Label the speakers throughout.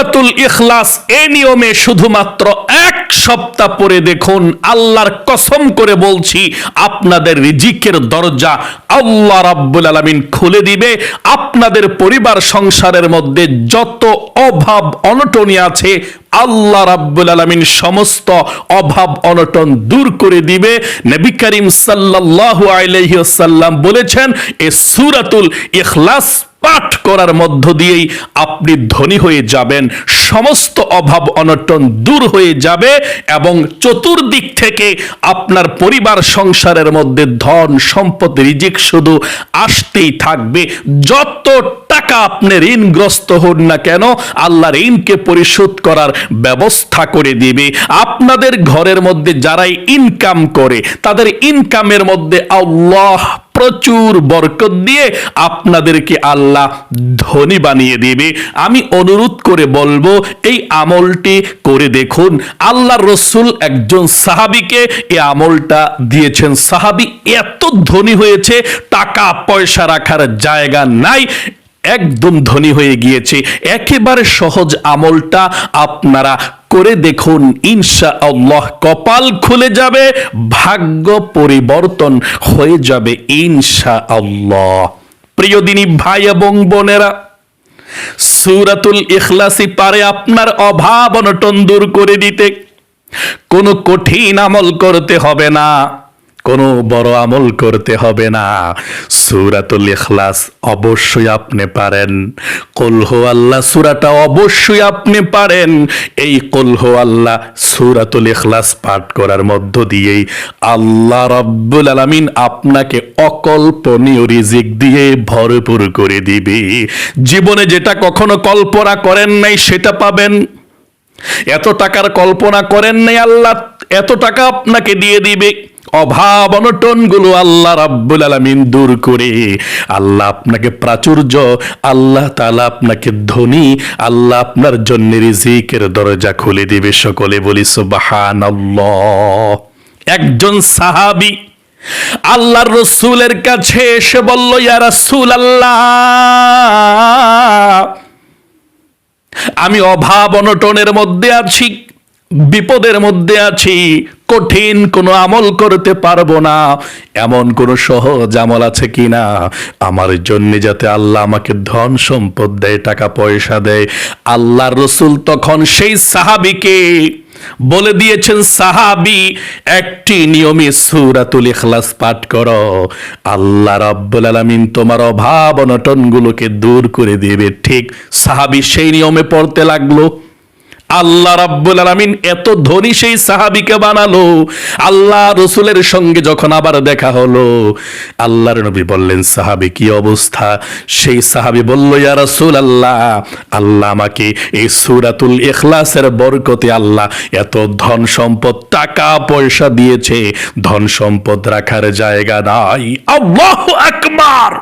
Speaker 1: সুরাতুল ইখলাস এ নিয়মে শুধুমাত্র এক সপ্তাহ পরে দেখুন, আল্লাহর কসম করে বলছি, আপনাদের রিজিকের দরজা আল্লাহ রাব্বুল আলামিন খুলে দিবে। আপনাদের পরিবার সংসারের মধ্যে যত অভাব অনটনী আছে, আল্লাহ রাব্বুল আলামিন সমস্ত অভাব অনটন দূর করে দিবে। নবী করিম সাল্লাল্লাহু আলাইহি ওয়াসাল্লাম বলেছেন, এ সূরাতুল ইখলাস পাঠ করার মধ্য দিয়েই আপনি ধনী হয়ে যাবেন। সমস্ত অভাব অনটন দূর হয়ে যাবে এবং চতুর্দিক থেকে আপনার পরিবার সংসারের মধ্যে ধন, সম্পদ, রিজিক শুধু আসতেই থাকবে। যত টাকা আপনি ঋণগ্রস্ত হন না কেন আল্লাহ ঋণকে পরিশোধ করার ব্যবস্থা করে দিবে। আপনাদের ঘরের মধ্যে যারাই ইনকাম করে, তাদের ইনকামের মধ্যে আল্লাহ প্রচুর বরকত দিয়ে আপনাদেরকে আল্লাহ ধনী বানিয়ে দিবে। আমি অনুরোধ করে বলব, এই আমলটি করে দেখুন। আল্লাহ রসুল একজন সাহাবিকে এই আমলটা দিয়েছেন। সাহাবি এত ধনী হয়েছে, টাকা পয়সা রাখার জায়গা নাই, একদম ধনী হয়ে গিয়েছে। একেবারে সহজ আমলটা আপনারা করে দেখুন ইনশা আল্লাহ কপাল খুলে যাবে, ভাগ্য পরিবর্তন হয়ে যাবে ইনশা আল্লাহ প্রিয় দিনী ভাই এবং বোনেরা, সুরাতুল ইখলাসি পারে আপনার অভাব অনটন দূর করে দিতে কোনো কঠিন আমল করতে হবে না। কোনো বড় আমল করতে হবে না। সুরাতুল ইখলাস অবশ্যই আপনি পারেন। কলহো আল্লাহ, সুরাটা অবশ্যই আপনি পারেন। এই কলহো আল্লাহ সুরাতুল ইখলাস পাঠ করার মধ্য দিয়েই আল্লাহ রাব্বুল আলামিন আপনাকে অকল্পনীয় রিজিক দিয়ে ভরপুর করে দিবে। জীবনে যেটা কখনো কল্পনা করেন নাই, সেটা পাবেন। এত টাকার কল্পনা করেন নাই আল্লাহ, এত টাকা আপনাকে দিয়ে দিবে। অভাব অনটনগুলো আল্লাহ রাব্বুল আলামিন দূর করে। আল্লাহ আপনাকে প্রাচুর্য, আল্লাহ তাআলা আপনাকে ধনী, আল্লাহ আপনার জন্য রিজিকের দরজা খুলে দিবে। সকলে বলি, সুবহানাল্লাহ। একজন সাহাবী আল্লাহর রসুলের কাছে এসে বলল, ইয়া রাসূল আল্লাহ আমি অভাব অনটনের মধ্যে আছি। বিপদের মধ্যে আছি, কঠিন কোনো আমল করতে পারব না। এমন কোনো সহজ আমল আছে কিনা? আমার জন্য যাতে আল্লাহ আমাকে ধন সম্পদ দেয়, টাকা পয়সা দেয়। আল্লাহর রসুল তখন সেই সাহাবিকে বলে দিয়েছেন, সাহাবি, একটি নিয়মে সুরাতুল ইখলাস পাঠ করো। আল্লাহ রাব্বুল আলামিন তোমার অভাব অনটনগুলোকে দূর করে দেবে। ঠিক সাহাবি সেই নিয়মে পড়তে লাগল। আল্লাহ রাব্বুল আলামিন এত ধনী সেই সাহাবিকে বানালো। আল্লাহ রসুলের সঙ্গে যখন আবার দেখা হলো, আল্লাহর নবী বললেন, সাহাবি, কি অবস্থা? সেই সাহাবি বলল, ইয়া রাসূল আল্লাহ আল্লাহ আমাকে এই সূরাতুল ইখলাসের বরকতে আল্লাহ এত ধন সম্পদ, টাকা পয়সা দিয়েছে। ধন সম্পদ রাখার জায়গা নাই। আল্লাহু আকবার!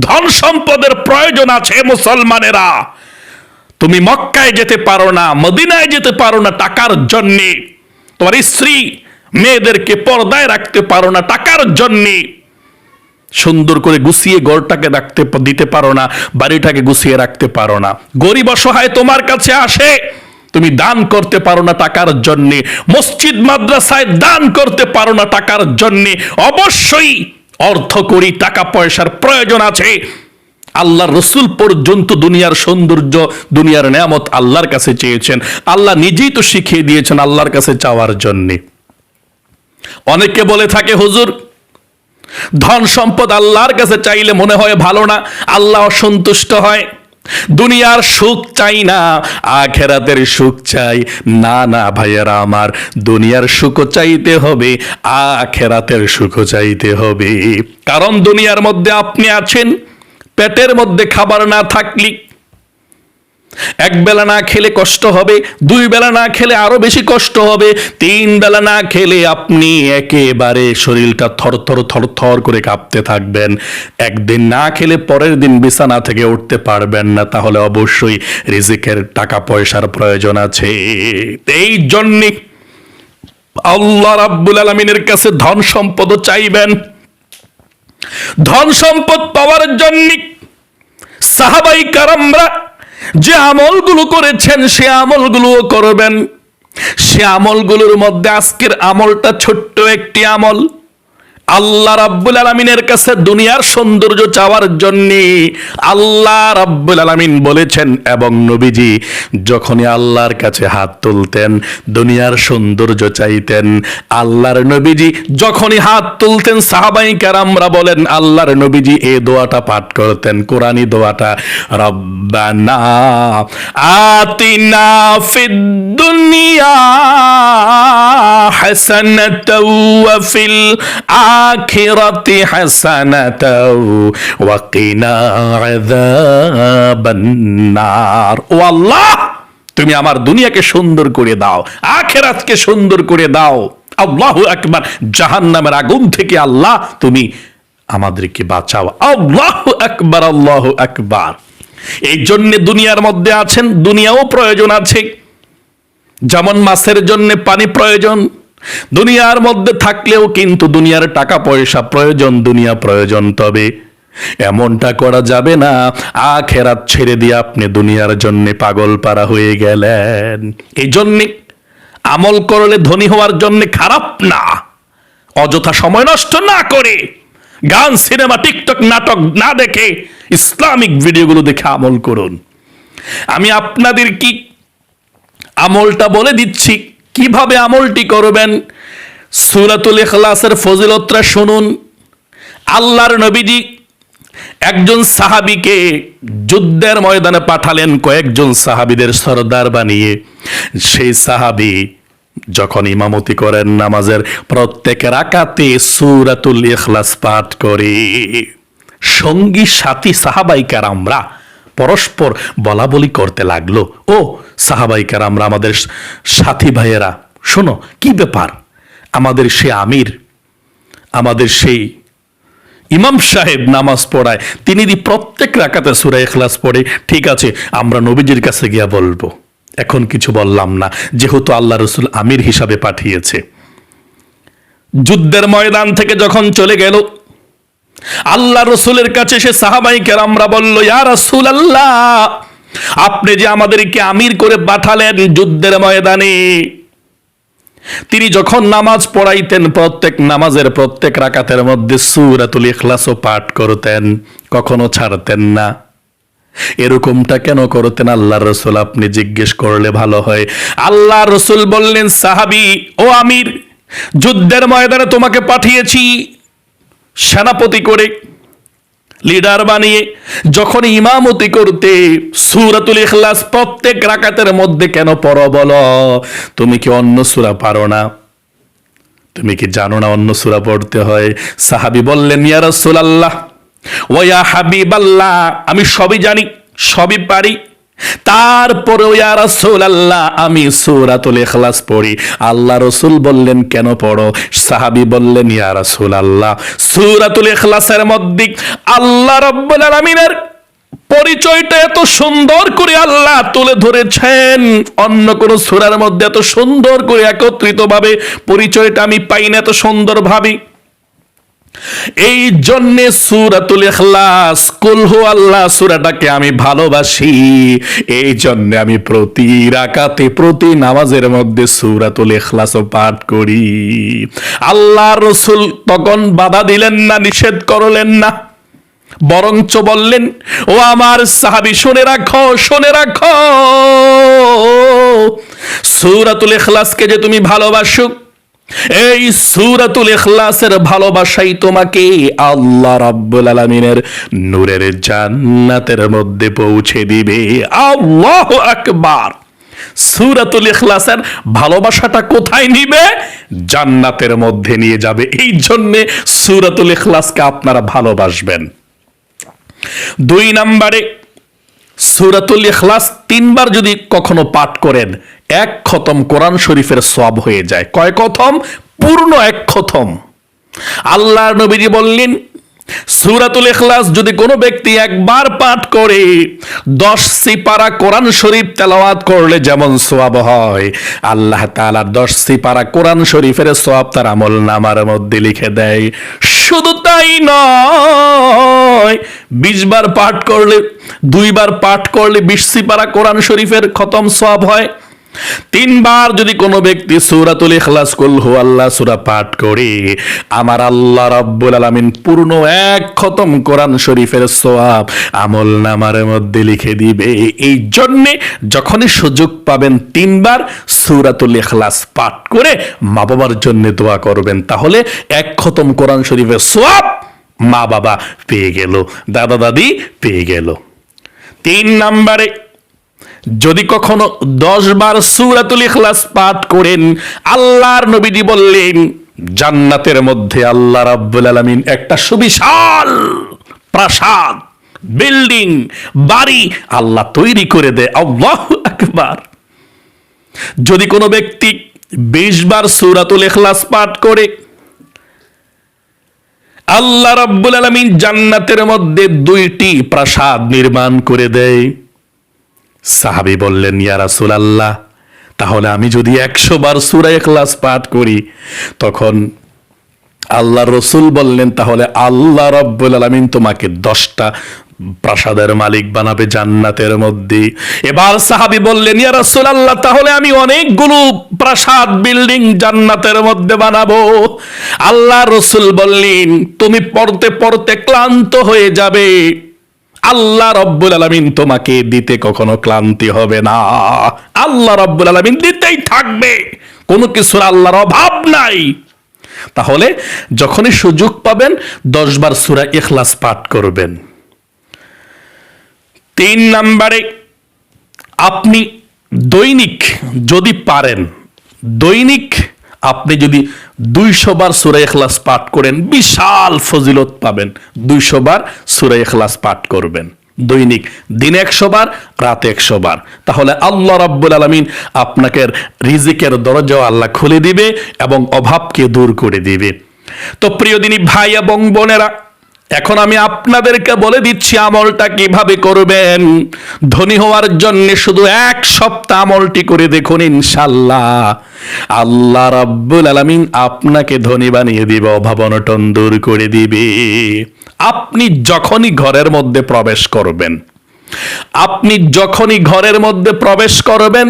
Speaker 1: ধন সম্পদের প্রয়োজন আছে মুসলমানেরা। তুমি মক্কায় যেতে পারো না, মদিনায় যেতে পারো না টাকার জন্যে। তোমার স্ত্রী মেয়েদেরকে পর্দায় রাখতে পারো না টাকার জন্যে। সুন্দর করে গুছিয়ে ঘরটাকে রাখতে দিতে পারো না, বাড়িটাকে গুছিয়ে রাখতে পারো না। গরিব অসহায় তোমার কাছে আসে, তুমি দান করতে পারো না টাকার জন্যে। মসজিদ, মাদ্রাসায় দান করতে পারো না টাকার জন্যে। অবশ্যই অর্থ করি টাকা পয়সার প্রয়োজন আছে। আল্লাহ রসুল পর্যন্ত দুনিয়ার সৌন্দর্য, দুনিয়ার নেয়ামত আল্লাহর কাছে চেয়েছেন। আল্লাহ নিজেই তো শিখিয়ে দিয়েছেন আল্লাহর কাছে চাওয়ার জন্যে। অনেকে বলে থাকে, হুজুর, ধন সম্পদ আল্লাহর কাছে চাইলে মনে হয় ভালো না। আল্লাহ অসন্তুষ্ট হয়। দুনিয়ার সুখ চাই না, আখেরাতের সুখ চাই। না না ভাইয়েরা আমার, দুনিয়ার সুখও চাইতে হবে, আখেরাতের সুখও চাইতে হবে। কারণ দুনিয়ার মধ্যে আপনি আছেন পেটের মধ্যে খাবার না থাকলে এক বেলা না খেলে কষ্ট হবে, দুই বেলা না খেলে আরও বেশি কষ্ট হবে, তিন বেলা না খেলে আপনি একেবারে শরীরটা থরথর থরথর করে কাঁপতে থাকবেন। একদিন না খেলে পরের দিন বিছানা থেকে উঠতে পারবেন না, তাহলে অবশ্যই রিজিকের টাকা পয়সার প্রয়োজন আছে। এই জন্যে আল্লাহ রাব্বুল আলমিনের কাছে ধন সম্পদ চাইবেন। ধন সম্পদ পাওয়ার জন্য সাহাবাই কারামরা যে আমলগুলো করেছেন, সে আমলগুলোও করবেন। সে আমলগুলোর মধ্যে আজকের আমলটা ছোট্ট একটি আমল। আল্লাহ রাব্বুল আলমিনের কাছে দুনিয়ার সৌন্দর্য চাওয়ার জন্য আল্লাহ রাব্বুল আলমিন বলেছেন, এবং নবীজি, যখনই আল্লাহর কাছে হাত তুলতেন, দুনিয়ার সৌন্দর্য চাইতেন, আল্লাহর নবীজি যখনই হাত তুলতেন, সাহাবাই কারামরা বলেন, আল্লাহর নবীজি এ দোয়াটা পাঠ করতেন কোরআনী দোয়াটা, রব্বানা আতিনা ফিদ দুনিয়া হাসানাতাও ওয়া ফিল আখিরাতি তুমি আমার দুনিয়াকে সুন্দর করে দাও, আখেরাতকে সুন্দর করে দাও। আল্লাহু আকবার, জাহান্নামের আগুন থেকে আল্লাহ, তুমি আমাদেরকে বাঁচাও। আল্লাহু একবার আল্লাহ আকবার। এই জন্য দুনিয়ার মধ্যে আছেন, দুনিয়াও প্রয়োজন আছে। যেমন মাছের জন্য পানি প্রয়োজন দুনিয়ার মধ্যে থাকলেও কিন্তু দুনিয়ার টাকা পয়সা প্রয়োজন, দুনিয়া প্রয়োজন তবে। এমনটা করা যাবে না, আখেরাত ছেড়ে দিয়ে আপনি দুনিয়ার জন্য পাগল পারা হয়ে গেলেন। এই জন্যে আমল করলে ধনী হওয়ার জন্য খারাপ না। অযথা সময় নষ্ট না করে গান, সিনেমা, টিকটক, নাটক না দেখে ইসলামিক ভিডিওগুলো দেখে আমল করুন। আমি আপনাদের কি আমলটা বলে দিচ্ছি? কীভাবে আমলটি করবেন? সুরাতুল ইখলাসের ফজিলতটা শুনুন। আল্লাহর নবীজি একজন সাহাবীকে যুদ্ধের ময়দানে পাঠালেন কয়েকজন সাহাবীদের সরদার বানিয়ে। সেই সাহাবী যখন ইমামতি করেন নামাজের প্রত্যেক রাকাতে সুরাতুল ইখলাস পাঠ করে। সঙ্গী, সাথী সাহাবাইকার আমরা পরস্পর বলা বলি করতে লাগল। ও সাহাবাইকার আমরা আমাদের সাথী ভাইয়েরা, শোনো, কি ব্যাপার? আমাদের সে আমির, আমাদের সেই ইমাম সাহেব নামাজ পড়ায়, তিনি যদি প্রত্যেক রাকাতে সুরা এখলাস পড়ে, ঠিক আছে, আমরা নবীজির কাছে গিয়া বলব। এখন কিছু বললাম না, যেহেতু আল্লাহ রসুল আমির হিসাবে পাঠিয়েছে। যুদ্ধের ময়দান থেকে যখন চলে গেল আল্লাহ রসুলের কাছে সে সাহাবাই কেরামরা বলল রসুল আল্লাহ আপনি যে আমাদেরকে আমির করে পাঠালেন যুদ্ধের ময়দানে, তিনি যখন নামাজ পড়াইতেন প্রত্যেক নামাজের প্রত্যেক রাকাতের মধ্যে সুরাতুল ইখলাসও পাঠ করতেন, কখনো ছাড়তেন না। এরকমটা কেন করতেন? আল্লাহ রসুল আপনি জিজ্ঞেস করলে ভালো হয়। আল্লাহ রসুল বললেন, সাহাবি, ও আমির, যুদ্ধের ময়দানে তোমাকে পাঠিয়েছি সেনাপতি করে লিডার বানিয়ে, যখন ইমামতি করতে, সুরাতুল ইখলাস প্রত্যেক রাকাতের মধ্যে কেন পড়ো বলো? তুমি কি অন্য সুরা পারো না? তুমি কি জানো না অন্য সুরা পড়তে হয়? সাহাবি বললেন, ইয়া রাসূলুল্লাহ, ওয়া হাবিবাল্লাহ, আমি সবই জানি, সবই পারি। তারপরে ইয়া রাসূলুল্লাহ, আমি সূরাতুল ইখলাস পড়ি। আল্লাহ রসুল বললেন, কেন পড়ো? সাহাবী বললেন, ইয়া রাসূলুল্লাহ, সূরাতুল ইখলাসের মধ্যে আল্লাহ রাব্বুল আলামিনের পরিচয়টা এত সুন্দর করে আল্লাহ তুলে ধরেছেন। অন্য কোন সূরার মধ্যে এত সুন্দর করে একত্রিত ভাবে পরিচয়টা আমি পাই না, এত সুন্দর ভাবে। এই জন্যে সুরাতুল ইখলাস কুলহু আল্লাহ সুরাটাকে আমি ভালোবাসি। এই জন্য আমি প্রতি রাকাতে, প্রতি নামাজের মধ্যে সুরাতুল ইখলাসও পাঠ করি। আল্লাহ রসুল তখন বাধা দিলেন না, নিষেধ করলেন না। বরঞ্চ বললেন, ও আমার সাহাবি, শুনে রাখো শুনে রাখো। সুরাতুল ইখলাসকে যে তুমি ভালোবাসো এই সুরাতুল ইখলাসের ভালোবাসাই তোমাকে আল্লাহ রাব্বুল আলামিনের নূরের জান্নাতের মধ্যে পৌঁছে দিবে। আল্লাহু আকবার। সুরাতুল ইখলাসের ভালোবাসাটা কোথায় নিবে? জান্নাতের মধ্যে নিয়ে যাবে। এই জন্যে সুরাতুল ইখলাসকে আপনারা ভালোবাসবেন। দুই নম্বরে সুরাতুল ইখলাস তিনবার যদি কখনো পাঠ করেন, এক খতম কোরআন শরীফের সব হয়ে যায়। কয় খতম? পূর্ণ এক খতম। আল্লাহ নবীজি বললেন, সুরাতুল ইখলাস যদি কোনো ব্যক্তি একবার পাঠ করে, দশ সিপারা কোরআন শরীফ তেলাওয়াত করলে যেমন সোয়াব হয়, আল্লাহ তাআলা দশ সিপারা কোরআন শরীফের সোয়াব তার আমল নামার মধ্যে লিখে দেয়। শুধু তাই নয়, বিশ বার পাঠ করলে দুইবার পাঠ করলে বিশ সিপারা কোরআন শরীফের খতম সব হয়। তিনবার যদি কোনো ব্যক্তি সূরাতুল ইখলাস, কুল হু আল্লাহ সূরা পাঠ করে, আমার আল্লাহ রাব্বুল আলামিন পূর্ণ এক খতম কোরআন শরীফের সওয়াব আমল নামার মধ্যে লিখে দিবে। এই জন্যে যখনই সুযোগ পাবেন তিনবার সূরাতুল ইখলাস পাঠ করে মা বাবার জন্য দোয়া করবেন। তাহলে এক খতম কোরআন শরীফের সওয়াব মা বাবা পেয়ে গেল, দাদা দাদি পেয়ে গেল। তিন নম্বরে যদি কখনো দশ বার সুরাতুল ইখলাস পাঠ করেন, আল্লাহর নবীজি বললেন, জান্নাতের মধ্যে আল্লাহ রাব্বুল আলামিন একটা সুবিশাল প্রাসাদ, বিল্ডিং, বাড়ি আল্লাহ তৈরি করে দেয়। আল্লাহু আকবার। যদি কোনো ব্যক্তি বিশ বার সুরাতুল ইখলাস পাঠ করে, আল্লাহ রাব্বুল আলামিন জান্নাতের মধ্যে দুইটি প্রাসাদ নির্মাণ করে দেয়। সাহাবি বললেন, ইয়া রাসূলুল্লাহ, তাহলে আমি যদি একশো বার সূরা ইখলাস পাঠ করি, তখন আল্লাহ রসুল বললেন, তাহলে আল্লাহ রব্বুল আলমিন তোমাকে দশটা প্রাসাদের মালিক বানাবে জান্নাতের মধ্যে। এবার সাহাবি বললেন, ইয়া রাসূলুল্লাহ, তাহলে আমি অনেকগুলো প্রাসাদ, বিল্ডিং জান্নাতের মধ্যে বানাবো। আল্লাহ রসুল বললেন, তুমি পড়তে পড়তে ক্লান্ত হয়ে যাবে। আল্লাহ রব্বুল আলমিন তোমাকে দিতে কখনো ক্লান্তি হবে না। আল্লাহ রব্বুল আলমিন দিতেই থাকবে। কোনো কিছুর আল্লাহর অভাব নাই। তাহলে যখনই সুযোগ পাবেন দশবার সুরা ইখলাস পাঠ করবেন। তিন নাম্বারে, আপনি দৈনিক যদি পারেন, দৈনিক আপনি যদি দুইশো বার সুরা এখলাস পাঠ করেন, বিশাল ফজিলত পাবেন। দুইশো বার সুরা এখলাস পাঠ করবেন। দৈনিক দিন একশো বার, রাতে একশো বার। তাহলে আল্লাহ রাব্বুল আলমিন আপনাকে রিজিকের দরজাও আল্লাহ খুলে দিবে এবং অভাবকে দূর করে দিবে। তো প্রিয় দিনী ভাই এবং বোনেরা এখন আমি আপনাদেরকে বলে দিচ্ছি আমলটা কীভাবে করবেন। ধনী হওয়ার জন্য শুধু এক সপ্তাহ আমলটি করে দেখুন ইনশাল্লাহ আল্লাহ রাব্বুল আলামিন আপনাকে ধনী বানিয়ে দিবে, অভাব অনটন দূর করে দিবে। আপনি যখনই ঘরের মধ্যে প্রবেশ করবেন, আপনি যখনই ঘরের মধ্যে প্রবেশ করবেন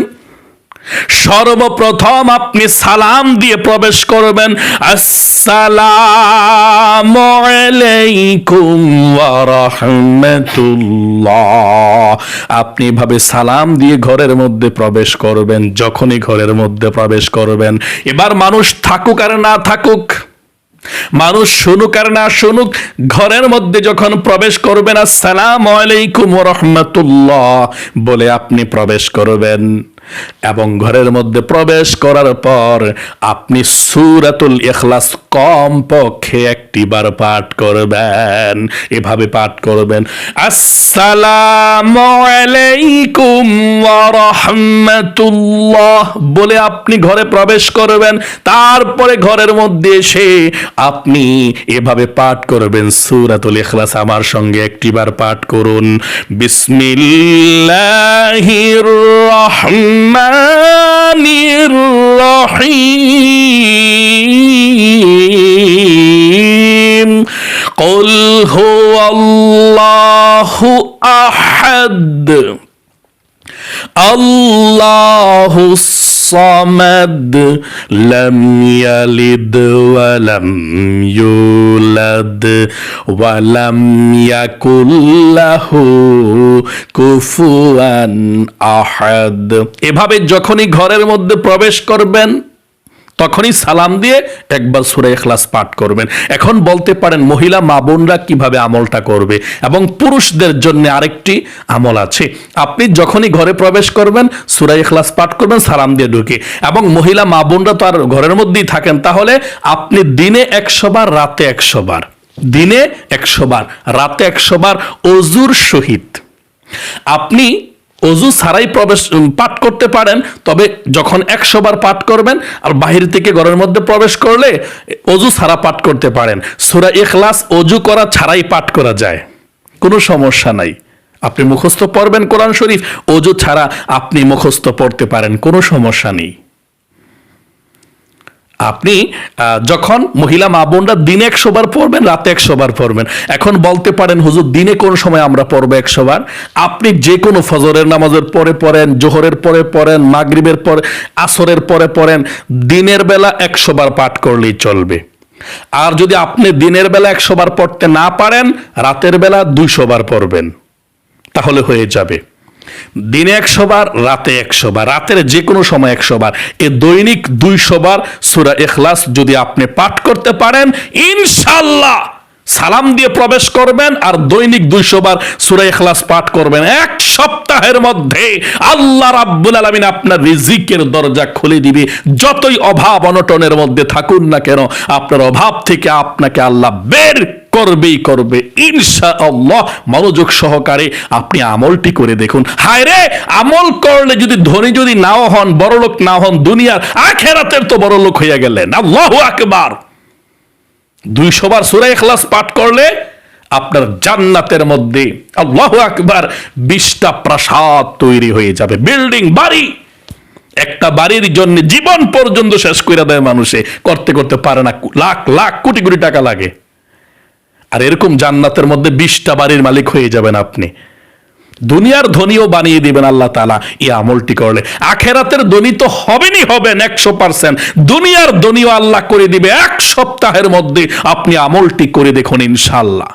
Speaker 1: সর্বপ্রথম আপনি সালাম দিয়ে প্রবেশ করবেন। আসসালাম আলাইকুম ওয়া রাহমাতুল্লাহ আপনি ভাবে সালাম দিয়ে ঘরের মধ্যে প্রবেশ করবেন, যখনই ঘরের মধ্যে প্রবেশ করবেন। এবার মানুষ থাকুক আর না থাকুক, মানুষ শুনুক আর না শুনুক, ঘরের মধ্যে যখন প্রবেশ করবেন, আসসালাম আলাইকুম রহমতুল্লাহ বলে আপনি প্রবেশ করবেন। এবং ঘরের মধ্যে প্রবেশ করার পর আপনি সুরাতুল ইখলাস কম পক্ষে একটি বার পাঠ করবেন। এভাবে পাঠ করবেন আলাইকুম বলে আপনি ঘরে প্রবেশ করবেন, তারপরে ঘরের মধ্যে এসে আপনি এভাবে পাঠ করবেন, সুরাতুল ইখলাস আমার সঙ্গে একটিবার পাঠ করুন। বিসমিল্লাহির الرحمن الرحيم. قل هو الله أحد. الله الصمد لم يلد ولم يولد ولم يكن له কুফুয়া আহাদ এভাবে যখনই ঘরের মধ্যে প্রবেশ করবেন তখনই সালাম দিয়ে একবার সুরে এখলাস পাঠ করবেন। এখন বলতে পারেন, মহিলা মা বোনরা কীভাবে আমলটা করবে এবং পুরুষদের জন্য আরেকটি আমল আছে। আপনি যখনই ঘরে প্রবেশ করবেন, সুরা এখলাস পাঠ করবেন, সালাম দিয়ে ঢুকে। এবং মহিলা মা বোনরা তো আর ঘরের মধ্যেই থাকেন, তাহলে আপনি দিনে একশো বার, রাতে একশো বার। দিনে একশো বার, রাতে একশো বার অজুর সহিত। আপনি অজু ছাড়াই প্রবেশ পাঠ করতে পারেন, তবে যখন একশো বার পাঠ করবেন আর বাহির থেকে ঘরের মধ্যে প্রবেশ করলে অজু ছাড়া পাঠ করতে পারেন। সুরা এখলাস অজু করা ছাড়াই পাঠ করা যায়। কোনো সমস্যা নাই। আপনি মুখস্থ পড়বেন কোরআন শরীফ, অজু ছাড়া আপনি মুখস্থ পড়তে পারেন। কোনো সমস্যা নেই। আপনি যখন মহিলা মা বোনরা দিনে একশো বার পড়বেন, রাতে একশো বার পড়বেন। এখন বলতে পারেন, হুজুর, দিনে কোন সময় আমরা পড়ব একশো বার? আপনি যে কোনো ফজরের নামাজের পরে পড়েন, জোহরের পরে পড়েন, মাগরিবের পরে, আসরের পরে পড়েন, দিনের বেলা একশো বার পাঠ করলেই চলবে। আর যদি আপনি দিনের বেলা একশো বার পড়তে না পারেন, রাতের বেলা দুইশো বার পড়বেন। তাহলে হয়ে যাবে। দিনে একশো বার রাতে একশো বার রাতের যে কোনো সময় একশো বার এ দৈনিক দুইশো বার সুরা এখলাস যদি আপনি পাঠ করতে পারেন ইনশাল্লাহ সালাম দিয়ে প্রবেশ করবেন আর দৈনিক দুইশো বার সুরা এখলাস পাঠ করবেন এক সপ্তাহের মধ্যে। আল্লাহ রাব্বুল আলমিন আপনার রিজিকের দরজা খুলে দিবে। যতই অভাব অনটনের মধ্যে থাকুন না কেন, আপনার অভাব থেকে আপনাকে আল্লাহ বের করবেই করবে। ইনশা আল্লাহ মনোযোগ সহকারে আপনি আমলটি করে দেখুন। হায় রে, আমল করলে যদি ধনী যদি নাও হন বড়লোক না হন, দুনিয়ার আখেরাতের তো বড়লোক হইয়া গেলেন। আল্লাহ আকবার। দুইশো বার সুরাই এখলাস পাঠ করলে আপনার জান্নাতের মধ্যে আল্লাহ আকবার বিশটা প্রাসাদ তৈরি হয়ে যাবে। বিল্ডিং, বাড়ি। একটা বাড়ির জন্য জীবন পর্যন্ত শেষ করে দেয় মানুষে। করতে করতে পারে না, লাখ লাখ কোটি কোটি টাকা লাগে। আর এরকম জান্নাতের মধ্যে বিশটা বাড়ির মালিক হয়ে যাবেন আপনি। দুনিয়ার ধনীও বানিয়ে দিবেন আল্লাহ তালা এই আমলটি করলে। আখেরাতের ধনী তো হবেনই হবেন একশো পার্সেন্ট দুনিয়ার ধনীও আল্লাহ করে দিবে এক সপ্তাহের মধ্যে আপনি আমলটি করে দেখুন ইনশাল্লাহ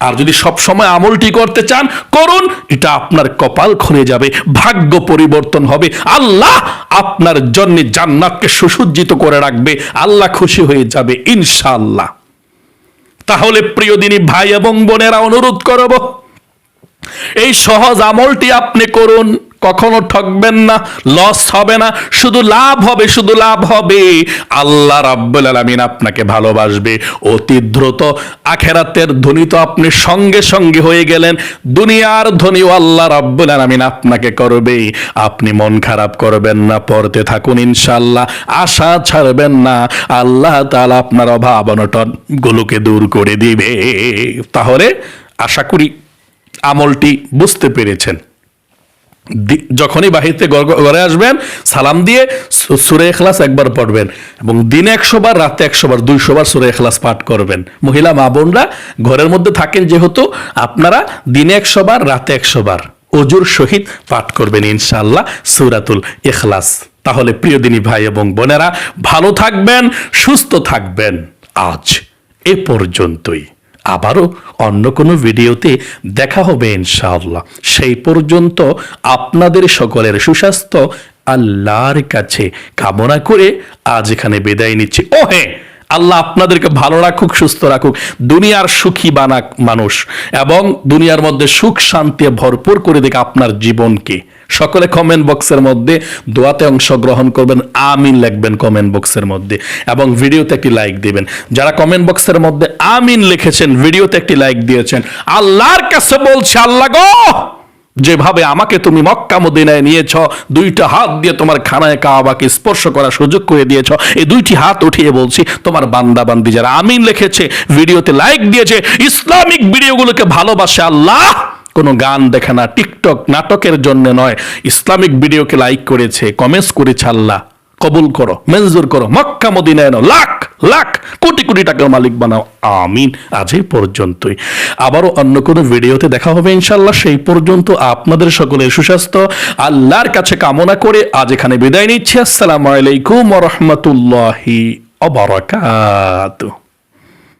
Speaker 1: আর যদি সব সময় আমলটি করতে চান, করুন, এটা আপনার কপাল খুলে যাবে, ভাগ্য পরিবর্তন হবে। আল্লাহ আপনার জন্য জান্নাতকে সুসজ্জিত করে রাখবে, আল্লাহ খুশি হয়ে যাবে ইনশাল্লাহ তাহলে প্রিয় দিনী ভাই এবং বোনেরা অনুরোধ করব এই সহজ আমলটি আপনি করুন। কখনো ঠকবেন না লস হবে না, শুধু লাভ হবে, শুধু লাভ হবে। আল্লাহ রাব্বুল আলামিন আপনাকে ভালোবাসবে। অতি দ্রুত আখেরাতের ধনী তো আপনি সঙ্গে সঙ্গে হয়ে গেলেন। দুনিয়ার ধনীও আল্লাহ রাব্বুল আলামিন আপনাকে করবে। আপনি মন খারাপ করবেন না, পড়তে থাকুন ইনশাল্লাহ আশা ছাড়বেন না। আল্লাহ তাআলা আপনার অভাব অনটন গুলোকে দূর করে দিবে। তাহলে আশা করি আমলটি বুঝতে পেরেছেন। যখনই বাহিরতে ঘর- ঘরে আসবেন, সালাম দিয়ে সুরে এখলাস একবার পড়বেন এবং দিনে একশো বার, রাতে একশো বার, দুইশো বার সুরে এখলাস পাঠ করবেন। মহিলা, মা, বোনরা ঘরের মধ্যে থাকেন যেহেতু আপনারা দিনে একশো বার, রাতে একশো বার অজুর সহিত পাঠ করবেন ইনশাআল্লাহ, সুরাতুল এখলাস তাহলে প্রিয় দিনী ভাই এবং বোনেরা, ভালো থাকবেন, সুস্থ থাকবেন। আজ এ পর্যন্তই। আবারও অন্য কোনো ভিডিওতে দেখা হবে ইনশাআল্লাহ। সেই পর্যন্ত আপনাদের সকলের সুস্বাস্থ্য, আল্লাহর কাছে কামনা করে আজ এখানে বিদায় নিচ্ছি। ও হ্যাঁ আল্লাহ আপনাদেরকে ভালো রাখুক, সুস্থ রাখুক, দুনিয়ার সুখী বানাক মানুষ এবং দুনিয়ার মধ্যে সুখ শান্তি ভরপুর করে দেখ আপনার জীবনকে। সকলে কমেন্ট বক্সের মধ্যে দোয়াতে অংশগ্রহণ করবেন, আমিন লিখবেন কমেন্ট বক্সের মধ্যে এবং ভিডিওতে একটি লাইক দিবেন। যারা কমেন্ট বক্সের মধ্যে আমিন লিখেছেন ভিডিওতে একটি লাইক দিয়েছেন, আল্লাহর কাছে বলছে, আল্লাহ গো, যেভাবে আমাকে তুমি মক্কা মদিনায় নিয়েছ, দুইটা হাত দিয়ে তোমার খানায় কাবাকে স্পর্শ করার সুযোগ করে দিয়েছ, এই দুইটি হাত উঠিয়ে বলছি, তোমার বান্দা বান্দি যারা আমিন লিখেছে ভিডিওতে লাইক দিয়েছে, ইসলামিক ভিডিওগুলোকে ভালোবাসে আল্লাহ। কোনো গান দেখে না, টিকটক নাটকের জন্য নয়। ইসলামিক ভিডিওকে লাইক করেছে কমেন্টস করেছে আল্লাহ। কবুল করো, মঞ্জুর করো, মক্কা, মদিনায় লাখ লাখ, কোটি কোটি টাকার মালিক বানাও। আমিন। আজ এই পর্যন্তই। আবারও অন্য কোনো ভিডিওতে দেখা হবে ইনশাল্লাহ সেই পর্যন্ত আপনাদের সকলের সুস্বাস্থ্য, আল্লাহর কাছে কামনা করে আজ এখানে বিদায় নিচ্ছি। আসসালামু আলাইকুম রহমতুল্লাহি অবরাকাতুহ